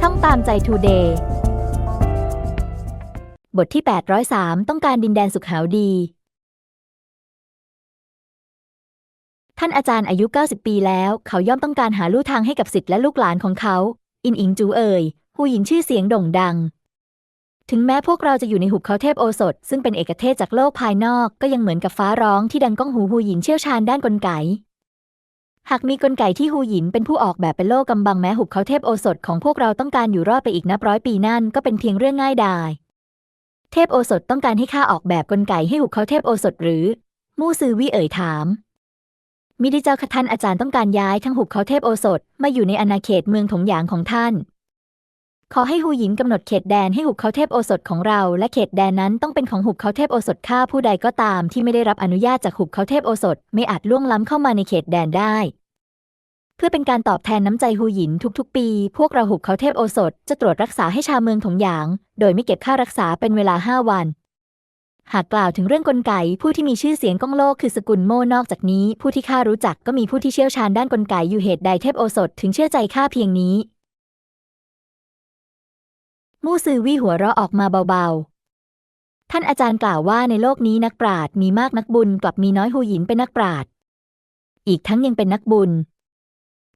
ช่องตามใจทูเดย์บทที่ 803 ต้องการดินแดนสุขหาวดี ท่านอาจารย์อายุ 90 ปีแล้ว เขาย่อมต้องการหาลู่ทางให้กับสิทธิ์และลูกหลานของเขา อินอิงจูเอ่ยผู้หญิงชื่อเสียงโด่งดัง ถึงแม้พวกเราจะอยู่ในหุบเขาเทพโอสถ ซึ่งเป็นเอกเทศจากโลกภายนอก ก็ยังเหมือนกับฟ้าร้องที่ดังก้องหูฮูหยินเชี่ยวชาญด้านกลไก หากมีกลไกที่ฮูหยินเป็นผู้ออกแบบเป็นโลกกำบังแม้หุบเขาเทพโอสถของพวกเราต้องการอยู่รอดไปอีกนับร้อยปีนั่นก็เป็นเพียงเรื่องง่ายดายเทพโอสถต้องการให้ข้าออกแบบกลไกให้หุบเขาเทพโอสถหรือ มู่ซือวี่เอ่ยถามมิได้เจ้าคท่านอาจารย์ต้องการย้ายทั้งหุบเขาเทพโอสถมาอยู่ในอาณาเขตเมืองถงหยางของท่าน ขอให้ฮูหยินกำหนดเขตแดนให้หุบเขาเทพโอสถของเรา และเขตแดนนั้นต้องเป็นของหุบเขาเทพโอสถข้าผู้ใดก็ตามที่ไม่ได้รับอนุญาตจากหุบเขาเทพโอสถไม่อาจล่วงล้ำเข้ามาในเขตแดนได้ เพื่อเป็นการตอบแทนน้ำใจฮูหยินทุกๆ ปี พวกเราหุบเขาเทพโอสถจะตรวจรักษาให้ชาวเมืองถงหยาง โดยไม่เก็บค่ารักษาเป็นเวลาห้าวันหากกล่าวถึงเรื่องกลไก ผู้ที่มีชื่อเสียงก้องโลกคือสกุลโม่นอกจากนี้ ผู้ที่ข้ารู้จักก็มีผู้ที่เชี่ยวชาญด้านกลไกอยู่เหตุใดเทพโอสถ ถึงเชื่อใจข้าเพียงนี้ มู่ซือวี่หัวเราะออกมาเบาๆ ท่านอาจารย์กล่าวว่าในโลกนี้นักปราชญ์มีมากนักบุญกลับมีน้อยหูหยินเป็นนักปราชญ์อีกทั้งยังเป็นนักบุญ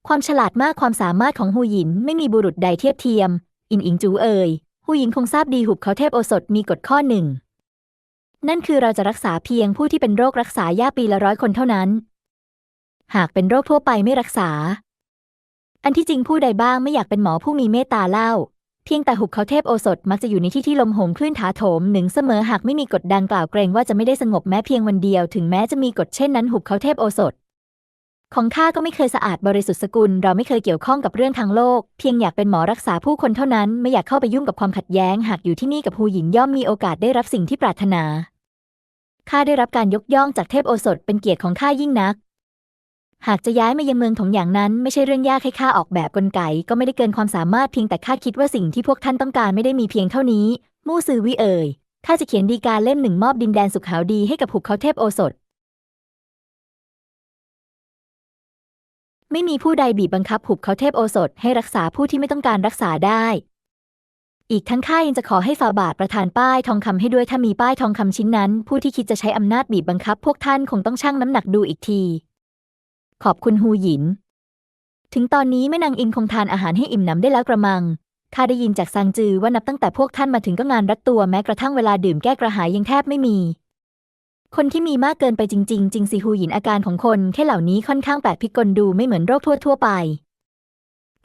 ความฉลาดมากความสามารถของหูหยินไม่มีบุรุษใดเทียบเทียม อินอิงจูเอ่ยหูหยินคงทราบดีหุบเขาเทพโอสถมีกฎข้อหนึ่ง นั่นคือเราจะรักษาเพียงผู้ที่เป็นโรครักษายาปีละร้อยคนเท่านั้น หากเป็นโรคทั่วไปไม่รักษา อันที่จริงผู้ใดบ้างไม่อยากเป็นหมอผู้มีเมตตาเล่า เพียงแต่หุบเขาเทพโอสถมักจะอยู่ในที่ที่ลมโหมคลื่นถาโถมหนึ่งเสมอหากไม่มีกฎดังกล่าวเกรงว่าจะไม่ได้สงบแม้เพียงวันเดียวถึงแม้จะมีกฎเช่นนั้นหุบเขาเทพโอสถ ของข้าก็ไม่เคยสะอาดบริสุทธิ์สกุล เราไม่เคยเกี่ยวข้องกับเรื่องทางโลก เพียงอยากเป็นหมอรักษาผู้คนเท่านั้น ไม่อยากเข้าไปยุ่งกับความขัดแย้ง หากอยู่ที่นี่กับฮูหยินย่อมมีโอกาสได้รับสิ่งที่ปรารถนาข้าได้รับการยกย่องจากเทพโอสถเป็นเกียรติของข้ายิ่งนัก หากจะย้ายมายังเมืองถงอย่างนั้นไม่ใช่เรื่องยากให้ข้าออกแบบกลไก ก็ไม่ได้เกินความสามารถเพียงแต่ข้าคิดว่าสิ่งที่พวกท่านต้องการไม่ได้มีเพียงเท่านี้ มู่ซือวิเอ่ยข้าจะเขียนดีกาเล่มหนึ่งมอบดินแดนสุขหาวดีให้กับหุบเขาเทพโอสถ ไม่มีผู้ใดบีบบังคับหุบเขาเทพโอสถ ให้รักษาผู้ที่ไม่ต้องการรักษาได้ อีกทั้งข้ายังจะขอให้ฝ่าบาทประทานป้ายทองคำให้ด้วยถ้ามีป้ายทองคำชิ้นนั้น ผู้ที่คิดจะใช้อำนาจบีบบังคับ พวกท่านคงต้องชั่งน้ำหนักดูอีกที ขอบคุณฮูหยิน ถึงตอนนี้แม่นางอินคงทานอาหารให้อิ่มหนำได้แล้วกระมัง ข้าได้ยินจากซางจือว่านับตั้งแต่พวกท่านมาถึงก็งานรัดตัวแม้กระทั่งเวลาดื่มแก้กระหายยังแทบไม่มี คนที่มีมากเกินไปจริง ๆ จริงสิฮูหยินอาการของคนแค่เหล่านี้ค่อนข้างแปลกพิกลดูไม่เหมือนโรคทั่วๆไป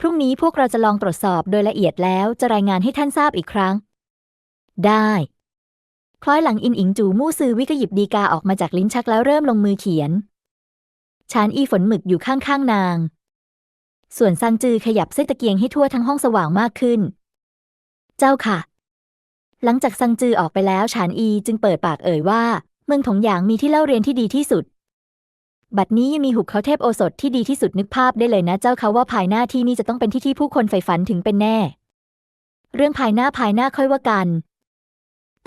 พรุ่งนี้พวกเราจะลองตรวจสอบโดยละเอียดแล้วจะรายงานให้ท่านทราบอีกครั้ง ได้คล้อยหลังอินอิงจูมู่ซือวิก็หยิบดีกาออกมาจากลิ้นชักแล้วเริ่มลงมือเขียน ชานอีฝนหมึกอยู่ข้างๆนาง ส่วนซังจือขยับเส้นตะเกียงให้ทั่วทั้งห้องสว่างมากขึ้น เจ้าค่ะ หลังจากซังจือออกไปแล้วชานอีจึงเปิดปากเอ่ยว่า เมืองถงหยางมีที่เล่าเรียนที่ดีที่สุด บัดนี้ยังมีหุบเขาเทพโอสถที่ดีที่สุดนึกภาพได้เลยนะ เจ้าเขาว่าภายหน้าที่นี่จะต้องเป็นที่ที่ผู้คนใฝ่ฝันถึงเป็นแน่ เรื่องภายหน้าภายหน้าค่อยว่ากัน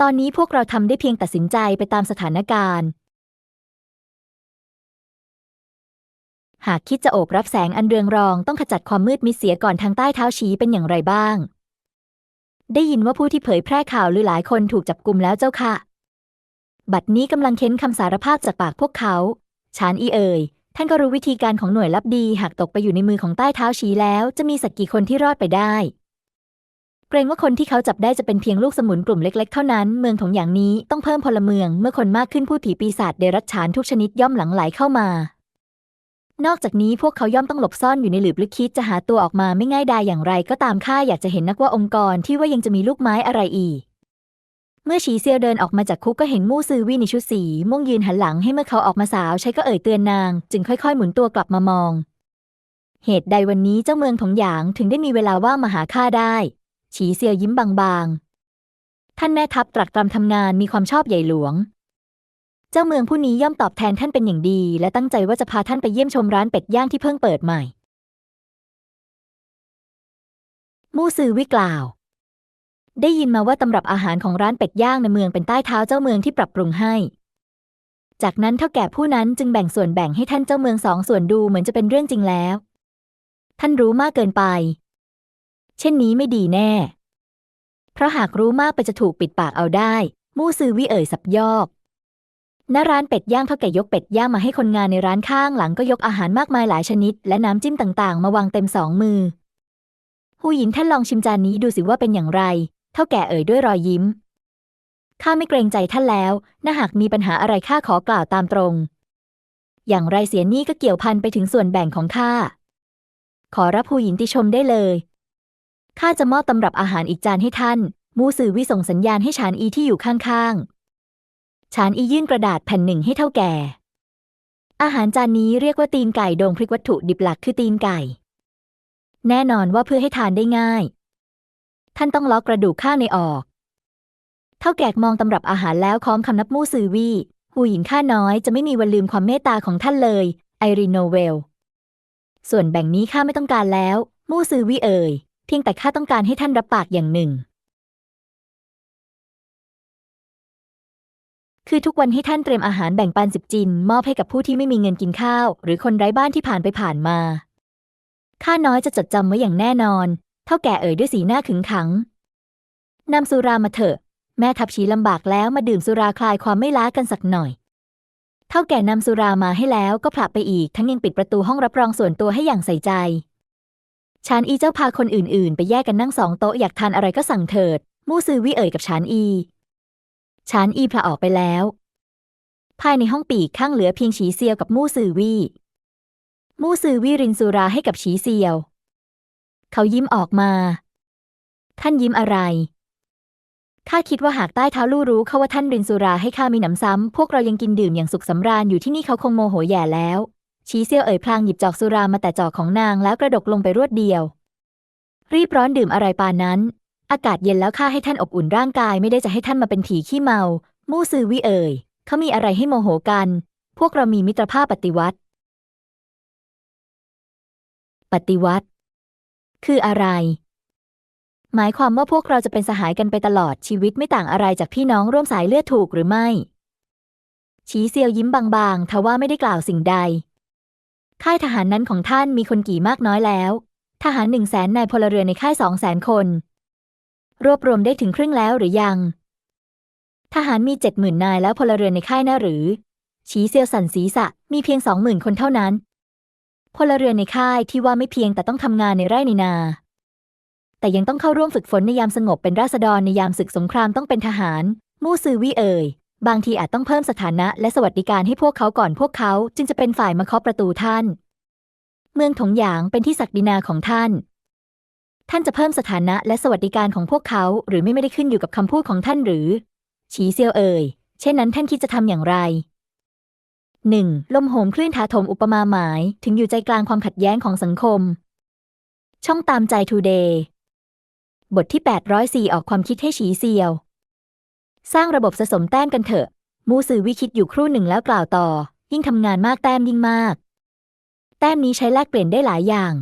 ตอนนี้พวกเราทำได้เพียงตัดสินใจไปตามสถานการณ์ หากคิดจะโอบรับแสงอันเรืองรองต้องขจัดความมืดมิดเสียก่อนทางใต้เท้าชี้เป็นอย่างไรบ้าง ได้ยินว่าผู้ที่เผยแพร่ข่าวหรือหลายคนถูกจับกลุ่มแล้วเจ้าค่ะ บัดนี้กำลังเค้นคำสารภาพจากปากพวกเขาชานอีเอ่ยท่านก็รู้วิธีการของหน่วยลับดีหากตกไปอยู่ในมือของใต้เท้าชี้แล้วจะมีสักกี่คนที่รอดไปได้ เกรงว่าคนที่เขาจับได้จะเป็นเพียงลูกสมุนกลุ่มเล็ก ๆ เท่านั้น เมืองถงอย่างนี้ต้องเพิ่มพลเมือง เมื่อคนมากขึ้นผู้ผีปีศาจเดรัจฉานทุกชนิดย่อมหลั่งไหลเข้ามา นอกจากนี้พวกเขาย่อมต้องหลบซ่อนอยู่ในหลืบลึกคิดจะหาตัวออกมาไม่ง่ายดายอย่างไรก็ตามข้าอยากจะเห็นนักว่าองค์กรที่ว่ายังจะมีลูกไม้อะไรอีก เมื่อฉีเซียวเดินออกมาจากคุกก็เห็นมู่ซือวี่ในชุดสีม่วงยืนหันหลังให้เมื่อเขาออกมาสาวใช้ก็เอ่ยเตือนนาง จึงค่อยๆ หมุนตัวกลับมามอง เหตุใดวันนี้เจ้าเมืองถงหยางถึงได้มีเวลาว่างมาหาข้าได้ฉีเซียวยิ้มบางๆ ท่านแม่ทัพตรัสตรำทำงานมีความชอบใหญ่หลวง เจ้าเมืองผู้นี้ย่อมตอบแทนท่านเป็นอย่างดี และตั้งใจว่าจะพาท่านไปเยี่ยมชมร้านเป็ดย่างที่เพิ่งเปิดใหม่ มู่ซือวิกล่าว ได้ยินมาว่าตำรับอาหารของร้านเป็ดย่างในเมืองเป็นใต้เท้าเจ้าเมืองที่ปรับปรุงให้ จากนั้นเท่าแก่ผู้นั้นจึงแบ่งส่วนแบ่งให้ท่านเจ้าเมืองสองส่วนดูเหมือนจะเป็นเรื่องจริงแล้ว ท่านรู้มากเกินไป เช่นนี้ไม่ดีแน่ เพราะหากรู้มากไปจะถูกปิดปากเอาได้ มู่ซือวิเอ่ยสับยอก ณร้านเป็ดย่างเท่าแก่ยกเป็ดย่างมาให้คนงานในร้านข้างหลังก็ยกอาหารมากมายหลายชนิด และน้ำจิ้มต่างๆ มาวางเต็มสองมือ หูหยินท่านลองชิมจานนี้ดูสิว่าเป็นอย่างไร เท่าแก่เอ่ยด้วยรอยยิ้ม ข้าไม่เกรงใจท่านแล้วถ้าหากมีปัญหาอะไรข้าขอกล่าวตามตรง อย่างไรเสียนี่ก็เกี่ยวพันไปถึงส่วนแบ่งของข้า ขอรับหูหยินติชมได้เลย ข้าจะมอบตำรับอาหารอีกจานให้ท่าน มูสื่อวิส่งสัญญาณให้ชานอีที่อยู่ข้างๆ ชานอียื่นกระดาษแผ่นหนึ่งให้เท่าแก่ อาหารจานนี้เรียกว่าตีนไก่โดงพริกวัตถุดิบหลักคือตีนไก่ แน่นอนว่าเพื่อให้ทานได้ง่าย ท่านต้องล็อกกระดูกข้างในออก เท่าแก่มองตำรับอาหารแล้วค้อมคำนับมู่ซือวี่หูหญิงข้าน้อยจะไม่มีวันลืมความเมตตาของท่านเลย ไอรีโนเวล ส่วนแบ่งนี้ข้าไม่ต้องการแล้ว มู่ซือวี่เอ่ยเพียงแต่ข้าต้องการให้ท่านรับปากอย่างหนึ่ง คือทุกวันให้ท่านเตรียมอาหารแบ่งปันสิบจิน มอบให้กับผู้ที่ไม่มีเงินกินข้าว หรือคนไร้บ้านที่ผ่านไปผ่านมา ข้าน้อยจะจดจำไว้อย่างแน่นอน เท่าแก่เอ่ยด้วยสีหน้าขึงขังนำสุรามาเถอะ แม่ทับชีลำบากแล้วมาดื่มสุราคลายความไม่ล้ากันสักหน่อย เท่าแก่นำสุรามาให้แล้วก็ผลักไปอีก ทั้งยังปิดประตูห้องรับรองส่วนตัวให้อย่างใส่ใจชานอีเจ้าพาคนอื่นๆ ไปแยกกันนั่งสองโต๊ะอยากทานอะไรก็สั่งเถิด มู่ซือวี่เอ่ยกับชานอี ชานอีพลาออกไปแล้ว ภายในห้องปีกข้างเหลือเพียงฉีเซียวกับมู่ซือวี่ มู่ซือวี่รินสุราให้กับฉีเซียว เขายิ้มออกมา ท่านยิ้มอะไร ข้าคิดว่าหากใต้เท้าลู่รู้เขาว่าท่านรินสุราให้ข้ามีหนำซ้ำ พวกเรายังกินดื่มอย่างสุขสำราญอยู่ที่นี่เขาคงโมโหแย่แล้วชีเซียวเอ่ยพลางหยิบจอกสุรามาแต่จอกของนางแล้วกระดกลงไปรวดเดียว รีบร้อนดื่มอะไรปานนั้น อากาศเย็นแล้วข้าให้ท่านอบอุ่นร่างกายไม่ได้จะให้ท่านมาเป็นผีขี้เมา มู่ซือวิเอ่ยเขามีอะไรให้โมโหกัน พวกเรามีมิตรภาพปฏิวัติ ปฏิวัติ คืออะไร หมายความว่าพวกเราจะเป็นสหายกันไปตลอดชีวิตไม่ต่างอะไรจากพี่น้องร่วมสายเลือดถูกหรือไม่ชีเซียวยิ้มบางๆทว่าไม่ได้กล่าวสิ่งใด ค่ายทหารนั้นของท่านมีคนกี่มากน้อยแล้ว ทหารหนึ่งแสนนายพลเรือนในค่ายสองแสนคน รวบรวมได้ถึงครึ่งแล้วหรือยัง ทหารมีเจ็ดหมื่นนายแล้วพลเรือนในค่ายน่าหรือ ชีเซียวสันศีษะมีเพียงสองหมื่นคนเท่านั้น พลเรือนในค่ายที่ว่าไม่เพียงแต่ต้องทำงานในไร่ในนา แต่ยังต้องเข้าร่วมฝึกฝนในยามสงบเป็นราษฎรในยามศึกสงครามต้องเป็นทหาร มู่ซือวี่เอ่ยบางทีอาจต้องเพิ่มสถานะและสวัสดิการให้พวกเขาก่อนพวกเขาจึงจะเป็นฝ่ายมาเคาะประตูท่าน เมืองถงหยางเป็นที่ศักดินาของท่าน ท่านจะเพิ่มสถานะและสวัสดิการของพวกเขาหรือไม่ไม่ได้ขึ้นอยู่กับคำพูดของท่านหรือ ฉีเซียวเอ่ย เช่นนั้นท่านคิดจะทำอย่างไรหนึ่งลมโหมคลื่นถาโถมอุปมาหมาย ถึงอยู่ใจกลางความขัดแย้งของสังคม ช่องตามใจทูเดย์บทที่ 804 ออกความคิดให้ฉีเซียว สร้างระบบสะสมแต้มกันเถอะ มูซือวิคิดอยู่ครู่หนึ่งแล้วกล่าวต่อ ยิ่งทำงานมากแต้มยิ่งมาก แต้มนี้ใช้แลกเปลี่ยนได้หลายอย่าง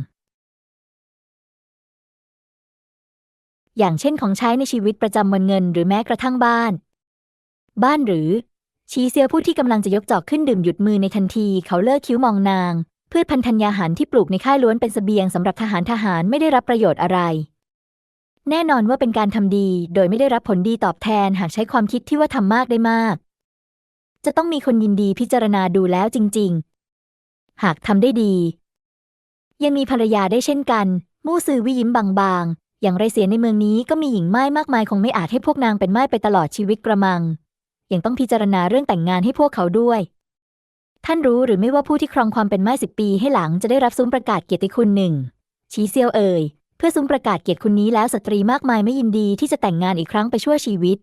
อย่างเช่นของใช้ในชีวิตประจำวันเงินหรือแม้กระทั่งบ้าน บ้านหรือ ชีเซียวผู้ที่กำลังจะยกจอกขึ้นดื่มหยุดมือในทันที เขาเลิกคิ้วมองนาง พืชพันธัญญาหารที่ปลูกในค่ายล้วนเป็นเสบียงสำหรับทหารทหารไม่ได้รับประโยชน์อะไร แน่นอนว่าเป็นการทำดี โดยไม่ได้รับผลดีตอบแทนหากใช้ความคิดที่ว่าทำมากได้มาก จะต้องมีคนยินดีพิจารณาดูแล้วจริง ๆ หากทำได้ดี ยังมีภรรยาได้เช่นกัน มู่ซือวิยิ้มบางๆ อย่างไรเสียในเมืองนี้ก็มีหญิงไม้มากมายคงไม่อาจให้พวกนางเป็นไม้ไปตลอดชีวิตกระมัง ยังต้องพิจารณาเรื่องแต่งงานให้พวกเขาด้วย ท่านรู้หรือไม่ว่าผู้ที่ครองความเป็นไม้สิบปีให้หลังจะได้รับซุ้มประกาศเกียรติคุณหนึ่งชีเซียวเอ่ยเพื่อซุ้มประกาศเกียรติคุณนี้แล้วสตรีมากมายไม่ยินดีที่จะแต่งงานอีกครั้งไปชั่วชีวิต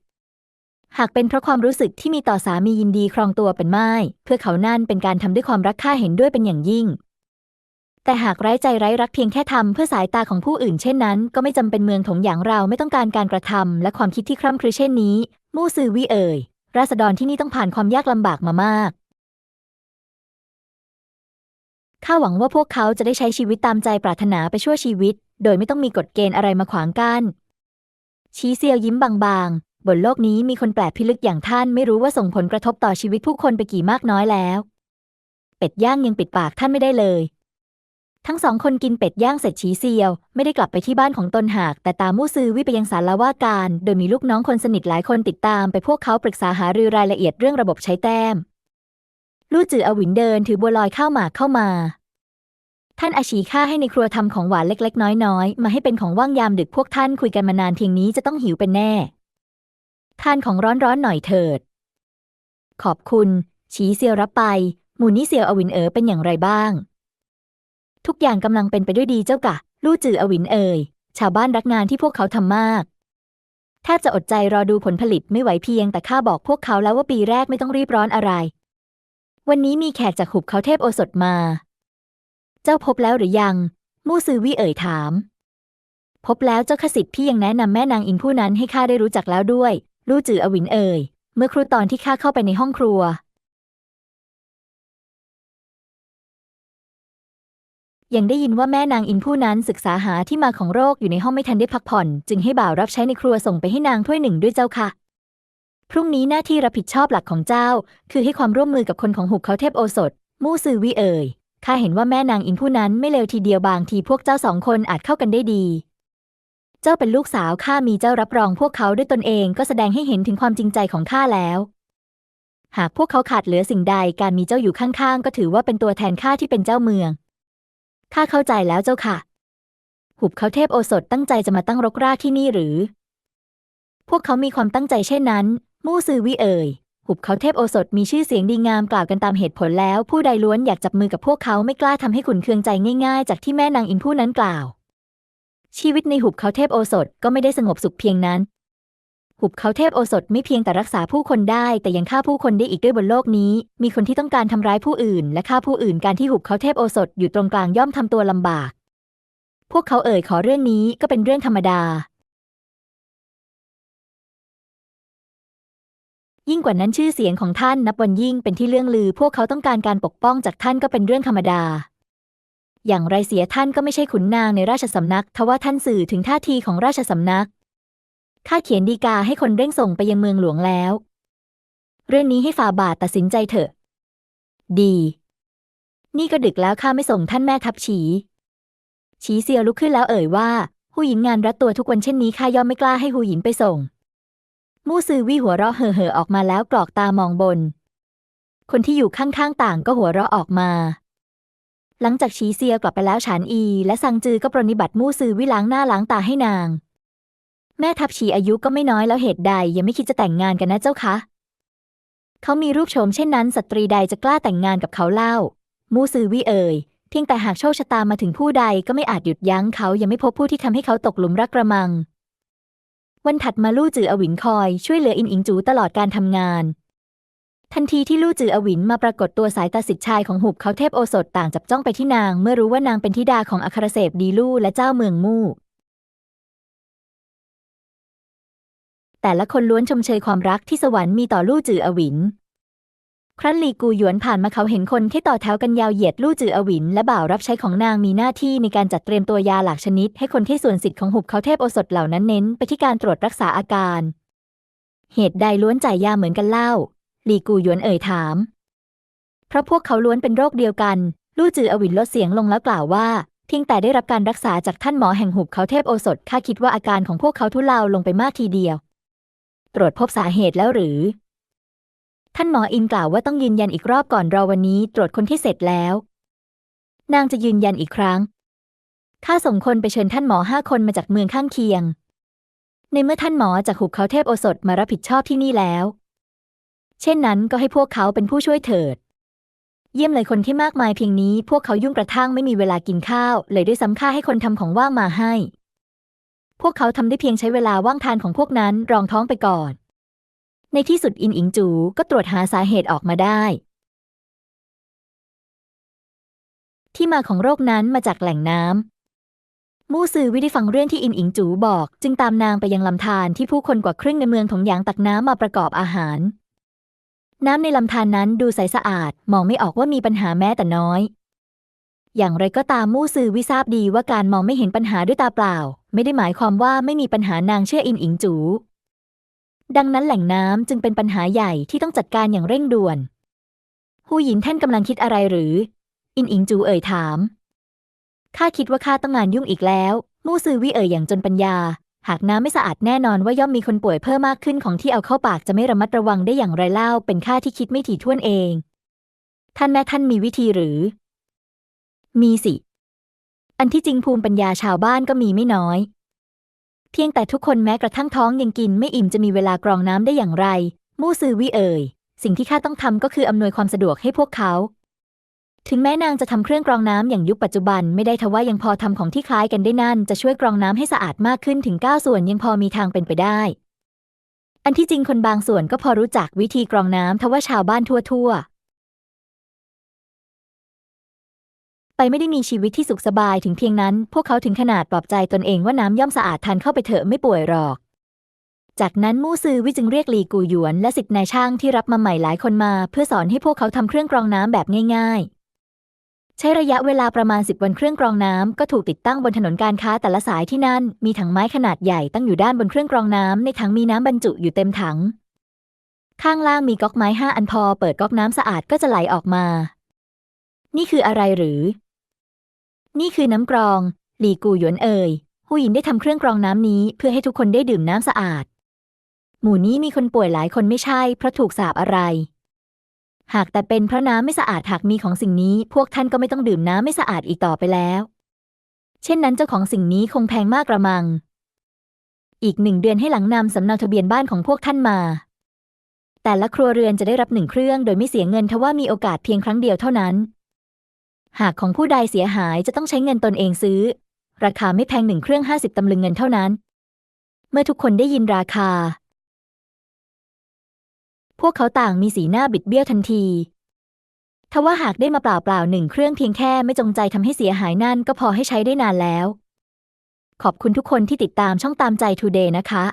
หากเป็นเพราะความรู้สึกที่มีต่อสามียินดีครองตัวเป็นไม้เพื่อเขานั่นเป็นการทำด้วยความรักข้าเห็นด้วยเป็นอย่างยิ่ง แต่หากไร้ใจไร้รักเพียงแค่ทำเพื่อสายตาของผู้อื่นเช่นนั้น ก็ไม่จำเป็นเมืองถงอย่างเราไม่ต้องการการกระทำและความคิดที่คร่ำครึเช่นนี้ มู่ซือวิเอ่ย ราษฎรที่นี่ต้องผ่านความยากลำบากมามากข้าหวังว่าพวกเขาจะได้ใช้ชีวิตตามใจปรารถนาไปชั่วชีวิต โดยไม่ต้องมีกฎเกณฑ์อะไรมาขวางกัน้นชี้เซียวยิ้มบางๆ บนโลกนี้มีคนแปลกพิลึกอย่างท่านไม่รู้ว่าส่งผลกระทบต่อชีวิตผู้คนไปกี่มากน้อยแล้ว เป็ดย่างยังปิดปากท่านไม่ได้เลย ทั้งสองคนกินเป็ดย่างเสร็จฉีเซียว ไม่ได้กลับไปที่บ้านของตนหาก แต่ตามมู่ซือวิไปยังศาลาว่าการ โดยมีลูกน้องคนสนิทหลายคนติดตามไปพวกเขาปรึกษาหารือรายละเอียดเรื่องระบบใช้แต้ม ลู่จืออวินเดินถือบัวลอยข้าวหมากเข้ามา ท่านอาชีข้าให้ในครัวทำของหวานเล็ก ๆ น้อยๆ มาให้เป็นของว่างยามดึกพวกท่านคุยกันมานานเพียงนี้จะต้องหิวเป็นแน่ทานของร้อนๆหน่อยเถิด ขอบคุณ ฉีเซียวรับไปหมูนี่เซียวอวินเอ๋อเป็นอย่างไรบ้าง ทุกอย่างกำลังเป็นไปด้วยดีเจ้ากะ ลู่จืออวินเอ๋ยชาวบ้านรักงานที่พวกเขาทำมากแทบจะอดใจรอดูผลผลิตไม่ไหวเพียงแต่ข้าบอกพวกเขาแล้วว่าปีแรกไม่ต้องรีบร้อนอะไร วันนี้มีแขกจากหุบเขาเทพโอสถมา เจ้าพบแล้วหรือยัง มู่ซือวี่เอ่ยถาม พบแล้วเจ้าขสิทธิ์พี่ยังแนะนำแม่นางอินผู้นั้นให้ข้าได้รู้จักแล้วด้วย ลู่จืออวินเอ่ย เมื่อครู่ตอนที่ข้าเข้าไปในห้องครัว ยังได้ยินว่าแม่นางอินผู้นั้นศึกษาหาที่มาของโรคอยู่ในห้องไม่ทันได้พักผ่อน จึงให้บ่าวรับใช้ในครัวส่งไปให้นางถ้วยหนึ่งด้วยเจ้าค่ะ พรุ่งนี้หน้าที่รับผิดชอบหลักของเจ้า คือให้ความร่วมมือกับคนของหุบเขาเทพโอสถ มู่ซือวีเอ่ยข้าเห็นว่าแม่นางอินผู้นั้นไม่เลวทีเดียวบางทีพวกเจ้าสองคนอาจเข้ากันได้ดี เจ้าเป็นลูกสาวข้ามีเจ้ารับรองพวกเขาด้วยตนเองก็แสดงให้เห็นถึงความจริงใจของข้าแล้วหากพวกเขาขาดเหลือสิ่งใดการมีเจ้าอยู่ข้างๆ ก็ถือว่าเป็นตัวแทนข้าที่เป็นเจ้าเมือง ข้าเข้าใจแล้วเจ้าค่ะ หุบเขาเทพโอสถตั้งใจจะมาตั้งรกรากที่นี่หรือ พวกเขามีความตั้งใจเช่นนั้น มู่ซือวิเอ่ย หุบเขาเทพโอสถมีชื่อเสียงดีงามกล่าวกันตามเหตุผลแล้ว ผู้ใดล้วนอยากจับมือกับพวกเขาไม่กล้าทำให้ขุนเคืองใจง่ายๆ จากที่แม่นางอินผู้นั้นกล่าว ชีวิตในหุบเขาเทพโอสถก็ไม่ได้สงบสุขเพียงนั้น หุบเขาเทพโอสถไม่เพียงแต่รักษาผู้คนได้ แต่ยังฆ่าผู้คนได้อีกด้วยบนโลกนี้ มีคนที่ต้องการทำร้ายผู้อื่น และฆ่าผู้อื่นการที่หุบเขาเทพโอสถอยู่ตรงกลางย่อมทำตัวลำบาก พวกเขาเอ่ยขอเรื่องนี้ก็เป็นเรื่องธรรมดา ยิ่งกว่านั้นชื่อเสียงของท่านนับวันยิ่งเป็นที่เลื่องลือ พวกเขาต้องการการปกป้องจากท่านก็เป็นเรื่องธรรมดาอย่างไรเสียท่านก็ไม่ใช่ขุนนางในราชสำนัก ทว่าท่านสื่อถึงท่าทีของราชสำนัก ข้าเขียนดีกาให้คนเร่งส่งไปยังเมืองหลวงแล้ว เรื่องนี้ให้ฝ่าบาทตัดสินใจเถอะ ดี นี่ก็ดึกแล้วข้าไม่ส่งท่านแม่ทัพฉี ฉีเซียวลุกขึ้นแล้วเอ่ยว่าหูหญินงานรัดตัวทุกวันเช่นนี้ข้าย่อมไม่กล้าให้หูหญินไปส่ง มู่ซือวี่หัวเราะเห่อๆอออกมาแล้วกรอกตามองบน คนที่อยู่ข้างๆต่างก็หัวเราะออกมา หลังจากชีเซียกลับไปแล้วฉานอี และซังจือก็ปรนนิบัติมู่ซือวิล้างหน้าล้างตาให้นาง แม่ทัพชีอายุก็ไม่น้อยแล้วเหตุใดยังไม่คิดจะแต่งงานกันนะเจ้าคะเขามีรูปโฉมเช่นนั้น สตรีใดจะกล้าแต่งงานกับเขาเล่า มูซือวิเอ่ยเพียงแต่หากโชคชะตามาถึงผู้ใดก็ไม่อาจหยุดยั้งเขายังไม่พบผู้ที่ทำให้เขาตกหลุมรักกระมัง วันถัดมาลู่จืออวินคอยช่วยเหลืออินอิงจูตลอดการทำงาน ทันทีที่ลู่จืออวินมาปรากฏตัวสายตาสิทธิ์ชายของหุบเขาเทพโอสถต่างจับจ้องไปที่นาง เมื่อรู้ว่านางเป็นธิดาของอัครเสพดีลู่และเจ้าเมืองมู่ แต่ละคนล้วนชมเชยความรักที่สวรรค์มีต่อลู่จืออวิน ครั้นลีกูหยวนผ่านมาเขาเห็นคนที่ต่อแถวกันยาวเหยียดลู่จืออวิน และบ่าวรับใช้ของนางมีหน้าที่ในการจัดเตรียมตัวยาหลากชนิด ให้คนที่ส่วนสิทธิ์ของหุบเขาเทพโอสถเหล่านั้นเน้นไปที่การตรวจรักษาอาการ เหตุใดล้วนจ่ายยาเหมือนกันเล่าลีกูหยวนเอ่ยถาม เพราะพวกเขาล้วนเป็นโรคเดียวกัน ลู่จืออวินลดเสียงลงแล้วกล่าวว่าเพียงแต่ได้รับการรักษาจากท่านหมอแห่งหุบเขาเทพโอสถข้าคิดว่าอาการของพวกเขาทุเลาลงไปมากทีเดียว ตรวจพบสาเหตุแล้วหรือ ท่านหมออินกล่าวว่าต้องยืนยันอีกรอบก่อนรอวันนี้ตรวจคนที่เสร็จแล้ว นางจะยืนยันอีกครั้ง ข้าส่งคนไปเชิญท่านหมอห้าคนมาจากเมืองข้างเคียง ในเมื่อท่านหมอจากหุบเขาเทพโอสถมารับผิดชอบที่นี่แล้ว เช่นนั้นก็ให้พวกเขาเป็นผู้ช่วยเถิด เยี่ยมเลยคนที่มากมายเพียงนี้ พวกเขายุ่งกระทั่งไม่มีเวลากินข้าว เลยด้วยซ้ำค่าให้คนทำของว่างมาให้ พวกเขาทำได้เพียงใช้เวลาว่างทานของพวกนั้นรองท้องไปก่อน ในที่สุดอินอิงจูก็ตรวจหาสาเหตุออกมาได้ ที่มาของโรคนั้นมาจากแหล่งน้ำมู่ซือวิได้ฟังเรื่องที่อินอิงจูบอก จึงตามนางไปยังลำธารที่ผู้คนกว่าครึ่งในเมืองถงหยางตักน้ำมาประกอบอาหาร น้ำในลำธารนนั้นดูใสสะอาดมองไม่ออกว่ามีปัญหาแม้แต่น้อยอย่างไรก็ตามมู่ซือวิทราบดีว่าการมองไม่เห็นปัญหาด้วยตาเปล่า ไม่ได้หมายความว่าไม่มีปัญหานางเชื่ออินอิงจู ดังนั้นแหล่งน้ำจึงเป็นปัญหาใหญ่ที่ต้องจัดการอย่างเร่งด่วนฮูหยินท่านกำลังคิดอะไรหรือ อินอิงจูเอ่ยถาม ข้าคิดว่าข้าต้องงานยุ่งอีกแล้ว มู่ซือวิเอ่ยอย่างจนปัญญา หากน้ำไม่สะอาดแน่นอนว่าย่อมมีคนป่วยเพิ่มมากขึ้นของที่เอาเข้าปากจะไม่ระมัดระวังได้อย่างไรเล่า เป็นข้าที่คิดไม่ถี่ถ้วนเอง ท่านแม่ท่านมีวิธีหรือ มีสิ อันที่จริงภูมิปัญญาชาวบ้านก็มีไม่น้อย เพียงแต่ทุกคนแม้กระทั่งท้องยังกินไม่อิ่มจะมีเวลากรองน้ำได้อย่างไร มู่ซือวิเอ่ย สิ่งที่ข้าต้องทำก็คืออำนวยความสะดวกให้พวกเขา ถึงแม้นางจะทำเครื่องกรองน้ำอย่างยุคปัจจุบันไม่ได้ทว่ายังพอทำของที่คล้ายกันได้นั่น จะช่วยกรองน้ำให้สะอาดมากขึ้นถึง 9 ส่วนยังพอมีทางเป็นไปได้ อันที่จริงคนบางส่วนก็พอรู้จักวิธีกรองน้ำทว่าชาวบ้านทั่วๆ ไปไม่ได้มีชีวิตที่สุขสบายถึงเพียงนั้น พวกเขาถึงขนาดปลอบใจตนเองว่าน้ำย่อมสะอาดทานเข้าไปเถอะไม่ป่วยหรอก จากนั้นมู่ซือวิจึงเรียกหลีกูหยวน และสิทธิ์นายช่างที่รับมาใหม่หลายคนมา เพื่อสอนให้พวกเขาทำเครื่องกรองน้ำแบบง่าย ๆ ใช้ระยะเวลาประมาณสิบวันเครื่องกรองน้ำก็ถูกติดตั้งบนถนนการค้าแต่ละสายที่นั่น มีถังไม้ขนาดใหญ่ตั้งอยู่ด้านบนเครื่องกรองน้ำในถังมีน้ำบรรจุอยู่เต็มถัง ข้างล่างมีก๊อกไม้ห้าอันพอ เปิดก๊อกน้ำสะอาดก็จะไหลออกมา นี่คืออะไรหรือ นี่คือน้ำกรอง หลีกูหยวนเอ่ยหูหยินได้ทำเครื่องกรองน้ำนี้เพื่อให้ทุกคนได้ดื่มน้ำสะอาด หมู่นี้มีคนป่วยหลายคนไม่ใช่เพราะถูกสาปอะไร หากแต่เป็นเพราะน้ำไม่สะอาดหากมีของสิ่งนี้ พวกท่านก็ไม่ต้องดื่มน้ำไม่สะอาดอีกต่อไปแล้ว เช่นนั้นเจ้าของสิ่งนี้คงแพงมากกระมัง อีกหนึ่งเดือนให้หลังนำสำเนาทะเบียนบ้านของพวกท่านมา แต่ละครัวเรือนจะได้รับหนึ่งเครื่อง โดยไม่เสียเงินทว่ามีโอกาสเพียงครั้งเดียวเท่านั้น หากของผู้ใดเสียหายจะต้องใช้เงินตนเองซื้อ ราคาไม่แพงหนึ่งเครื่องห้าสิบตำลึงเงินเท่านั้น เมื่อทุกคนได้ยินราคา พวกเขาต่างมีสีหน้าบิดเบี้ยวทันทีทว่าหากได้มาเปล่าเปล่าๆหนึ่งเครื่องเพียงแค่ไม่จงใจทำให้เสียหายนั่นก็พอให้ใช้ได้นานแล้ว ขอบคุณทุกคนที่ติดตามช่องตามใจ Today นะคะ